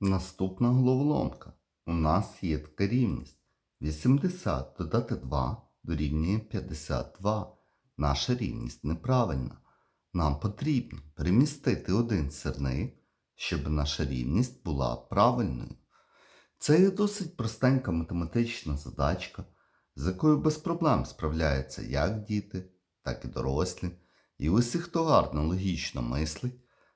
Наступна головоломка. У нас є така рівність. 80 додати 2 дорівнює 52. Наша рівність неправильна. Нам потрібно перемістити один сирник, щоб наша рівність була правильною. Це є досить простенька математична задачка, з якою без проблем справляються як діти, так і дорослі. І усі, хто гарно логічно мислить,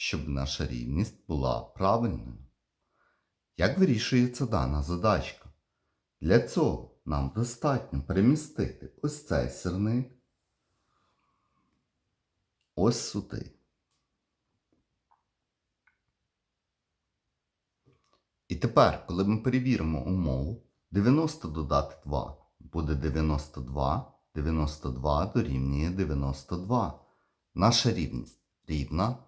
щоб наша рівність була правильною. Як вирішується дана задачка? Для цього нам достатньо перемістити ось цей сирник ось сюди. І тепер, коли ми перевіримо умову, 90 додати 2 буде 92, 92 дорівнює 92. Наша рівність рівна,